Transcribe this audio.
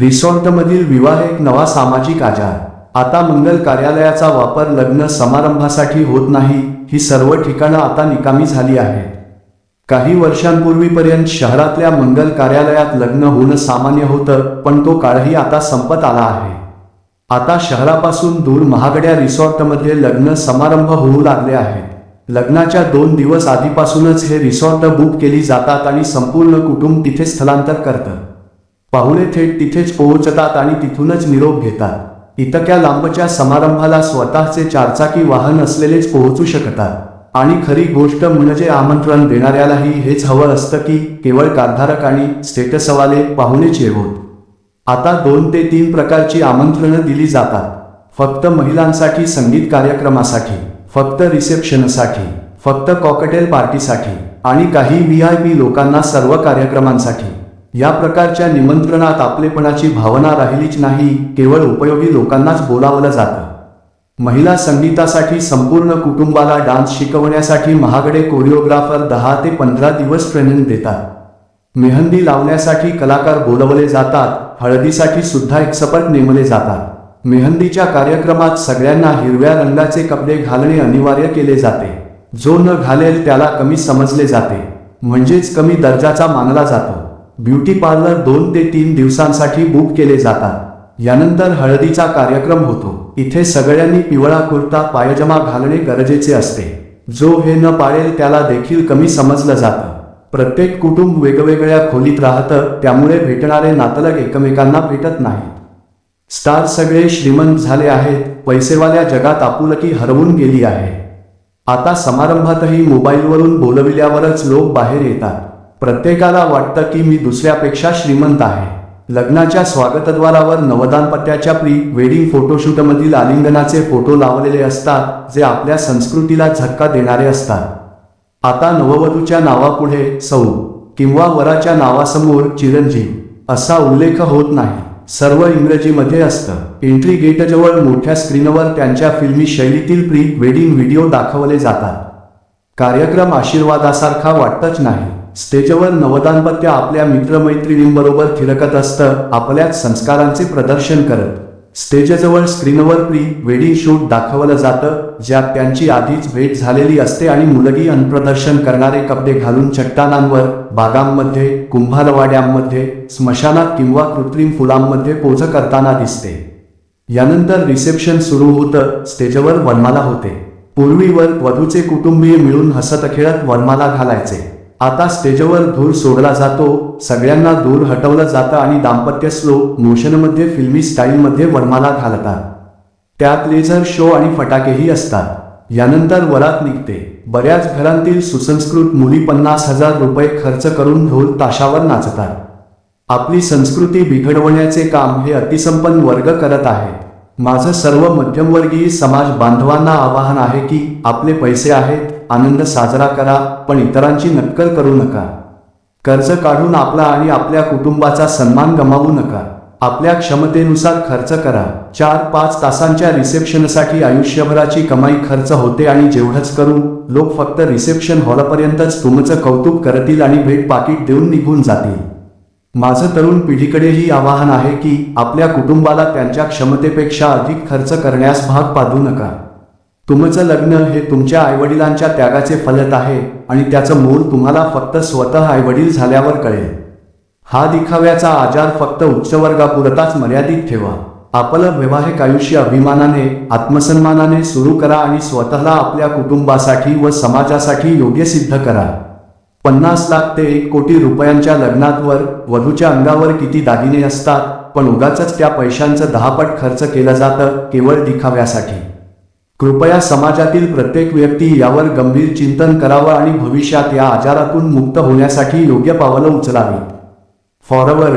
रिसॉर्टमधील विवाह एक नवा सामाजिक आजार. आता मंगल कार्यालयाचा वापर लग्न समारंभासाठी होत नाही ही सर्व ठिकाणं आता निकामी झाली आहेत. काही वर्षांपूर्वीपर्यंत शहरातल्या मंगल कार्यालयात लग्न होणं सामान्य होतं पण तो काळही आता संपत आला आहे. आता शहरापासून दूर महागड्या रिसॉर्टमध्ये लग्न समारंभ होऊ लागले आहेत. लग्नाच्या दोन दिवस आधीपासूनच हे रिसॉर्ट बुक केली जातात आणि संपूर्ण कुटुंब तिथे स्थलांतर करतं. पाहुणे थेट तिथेच पोहोचतात आणि तिथूनच निरोप घेतात. इतक्या लांबच्या समारंभाला स्वतःचे चारचाकी वाहन असलेलेच पोहोचू शकतात. आणि खरी गोष्ट म्हणजे आमंत्रण देणाऱ्यालाही हेच हवं असतं की केवळ कारधारक आणि स्टेटसवाले पाहुणेच येवोत. आता दोन ते तीन प्रकारची आमंत्रणं दिली जातात. फक्त महिलांसाठी संगीत कार्यक्रमासाठी फक्त रिसेप्शनसाठी फक्त कॉकटेल पार्टीसाठी आणि काही व्ही आय पी लोकांना सर्व कार्यक्रमांसाठी. या प्रकारच्या निमंत्रणात आपलेपणाची भावना राहिलीच नाही केवळ उपयोगी लोकांनाच बोलावलं जातं. महिला संगीतासाठी संपूर्ण कुटुंबाला डान्स शिकवण्यासाठी महागडे कोरिओग्राफर दहा ते पंधरा दिवस ट्रेनिंग देतात. मेहंदी लावण्यासाठी कलाकार बोलवले जातात हळदीसाठी सुद्धा एक्सपर्ट नेमले जातात. मेहंदीच्या कार्यक्रमात सगळ्यांना हिरव्या रंगाचे कपडे घालणे अनिवार्य केले जाते. जो न घालेल त्याला कमी समजले जाते. म्हणजेच कमी दर्जाचा मानला जातो. ब्युटी पार्लर दोन ते तीन दिवसांसाठी बुक केले जातात. यानंतर हळदीचा कार्यक्रम होतो. इथे सगळ्यांनी पिवळा कुर्ता पायजमा घालणे गरजेचे असते. जो हे न पाळेल त्याला देखील कमी समजलं जातं. प्रत्येक कुटुंब वेगवेगळ्या खोलीत राहतं त्यामुळे भेटणारे नातलग एकमेकांना भेटत नाहीत. स्टार सगळे श्रीमंत झाले आहेत पैसेवाल्या जगात आपुलकी हरवून गेली आहे. आता समारंभातही मोबाईलवरून बोलविल्यावरच लोक बाहेर येतात. प्रत्येकाला वाटतं की मी दुसऱ्यापेक्षा श्रीमंत आहे. लग्नाच्या स्वागतद्वारावर नवदानपत्याच्या प्री वेडिंग फोटोशूटमधील आलिंगनाचे फोटो लावलेले असतात जे आपल्या संस्कृतीला झटका देणारे असतात. आता नववधूच्या नावापुढे सौ किंवा वराच्या नावासमोर चिरंजीव असा उल्लेख होत नाही. सर्व इंग्रजीमध्ये असतं. एंट्री गेटजवळ मोठ्या स्क्रीनवर त्यांच्या फिल्मी शैलीतील प्री वेडिंग व्हिडिओ दाखवले जातात. कार्यक्रम आशीर्वादासारखा वाटतच नाही. स्टेजवर नवदानपत्य आपल्या मित्रमैत्रिणींबरोबर थिरकत असतं आपल्याच संस्कारांचे प्रदर्शन करत. स्टेजजवळ स्क्रीनवर प्री वेडिंग शूट दाखवलं जातं ज्यात त्यांची आधीच भेट झालेली असते आणि मुलगी अनप्रदर्शन करणारे कपडे घालून चट्टानांवर बागांमध्ये कुंभारवाड्यांमध्ये स्मशानात किंवा कृत्रिम फुलांमध्ये पोच करताना दिसते. यानंतर रिसेप्शन सुरू होतं स्टेजवर वनमाला होते. पूर्वीवर वधूचे कुटुंबीय मिळून हसत खेळत वनमाला घालायचे. आता स्टेजवर धूर सोडला जातो सगळ्यांना धूर हटवलं जातं आणि दाम्पत्य स्लो मोशनमध्ये फिल्मी स्टाईलमध्ये वरमाला घालतात. त्यात लेझर शो आणि फटाकेही असतात. यानंतर वरात निघते. बऱ्याच घरांतील सुसंस्कृत मुली पन्नास हजार रुपये खर्च करून ढोल ताशावर नाचतात. आपली संस्कृती बिघडवण्याचे काम हे अतिसंपन्न वर्ग करत आहेत माझं सर्व मध्यमवर्गीय समाज बांधवांना आवाहन आहे की आपले पैसे आहेत आनंद साजरा करा पण इतरांची नक्कल करू नका. कर्ज काढून आपला आणि आपल्या कुटुंबाचा सन्मान गमावू नका. आपल्या क्षमतेनुसार खर्च करा. चार पाच तासांच्या रिसेप्शनसाठी आयुष्यभराची कमाई खर्च होते आणि जेवढंच करू लोक फक्त रिसेप्शन हॉलपर्यंतच तुमचं कौतुक करतील आणि भेट पाकिट देऊन निघून जातील. माझं तरुण पिढीकडेही आवाहन आहे की आपल्या कुटुंबाला त्यांच्या क्षमतेपेक्षा अधिक खर्च करण्यास भाग पाडू नका. तुमचं लग्न हे तुमच्या आईवडिलांच्या त्यागाचे फलत आहे आणि त्याचं मूल तुम्हाला फक्त स्वतः आईवडील झाल्यावर कळेल. हा दिखाव्याचा आजार फक्त उच्चवर्गापुरताच मर्यादित ठेवा. आपलं वैवाहिक आयुष्य अभिमानाने आत्मसन्मानाने सुरू करा आणि स्वतःला आपल्या कुटुंबासाठी व समाजासाठी योग्य सिद्ध करा. पन्नास लाख ते एक कोटी रुपयांच्या लग्नातवर वधूच्या अंगावर किती दागिने असतात पण उगाच त्या पैशांचं दहापट खर्च केलं जातं केवळ दिखाव्यासाठी. कृपया समाजातील प्रत्येक व्यक्ती यावर गंभीर चिंतन करावं आणि भविष्यात या आजारातून मुक्त होण्यासाठी योग्य पावलं उचलावी फॉरवर्ड